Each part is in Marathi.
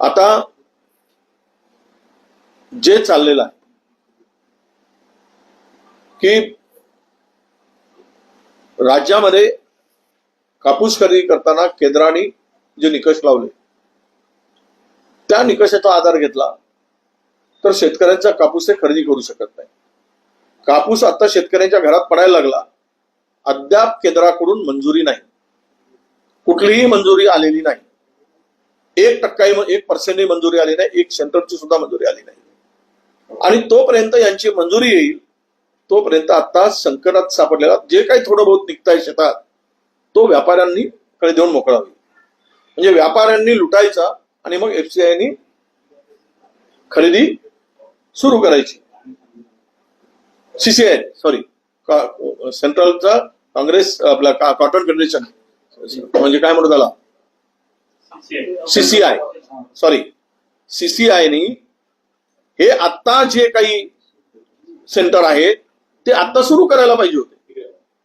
आता जे चाललेलं आहे की राज्यामध्ये कापूस खरेदी करताना केंद्राने जे निकष लावले त्या निकषाचा आधार घेतला तर शेतकऱ्यांचा कापूस हे खरेदी करू शकत नाही. कापूस आता शेतकऱ्यांच्या घरात पडायला लागला. अद्याप केंद्राकडून मंजुरी नाही. कुठलीही मंजुरी आलेली नाही. एक टक्काही एक पर्सेंटही मंजुरी आली नाही एक सेंटरची सुद्धा मंजुरी आली नाही. आणि तोपर्यंत यांची मंजुरी येईल तोपर्यंत आता संकटात सापडलेला जे काही थोडं बहुत निघताय शेतात तो व्यापाऱ्यांनी कडे देऊन मोकळा होईल. म्हणजे व्यापाऱ्यांनी लुटायचा आणि मग एफसीआयनी खरेदी सुरू करायची. सीसीआय सॉरी सेंट्रलचा काँग्रेस आपला का- कॉटन फेडरेशन म्हणजे काय म्हणू त्याला? सीसीआय सॉरी सीसीआयनी हे आता जे काही सेंटर आहे ते आता सुरू करायला पाहिजे होते.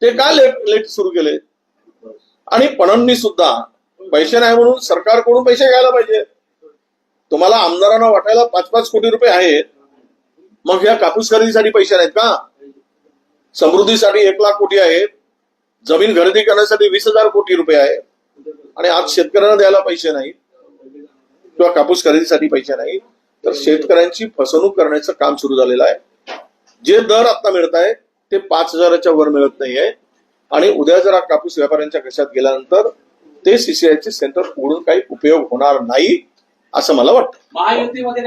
ते का लेट लेट सुरू केले? आणि पणननी सुद्धा पैसे नाही म्हणून सरकारकडून पैसे घ्यायला पाहिजे. तुम्हाला आमदारांना वाटायला पाच पाच कोटी रुपये आहेत. मग या कापूस खरेदीसाठी पैसे नाहीत का? समृद्धीसाठी एक लाख कोटी आहेत. जमीन खरेदी करण्यासाठी वीस हजार कोटी रुपये आहे आणि आज शेतकऱ्यांना द्यायला पैसे नाहीत किंवा कापूस खरेदीसाठी पैसे नाही तर शेतकऱ्यांची फसवणूक करण्याचं काम सुरू झालेलं आहे. जे दर आता मिळत आहे ते पाच हजाराच्या वर मिळत नाहीये. आणि उद्या जर हा कापूस व्यापाऱ्यांच्या कशात गेल्यानंतर ते सीसीआयचे सेंटर उघडून काही उपयोग होणार नाही असं मला वाटतं. महायुतीमध्ये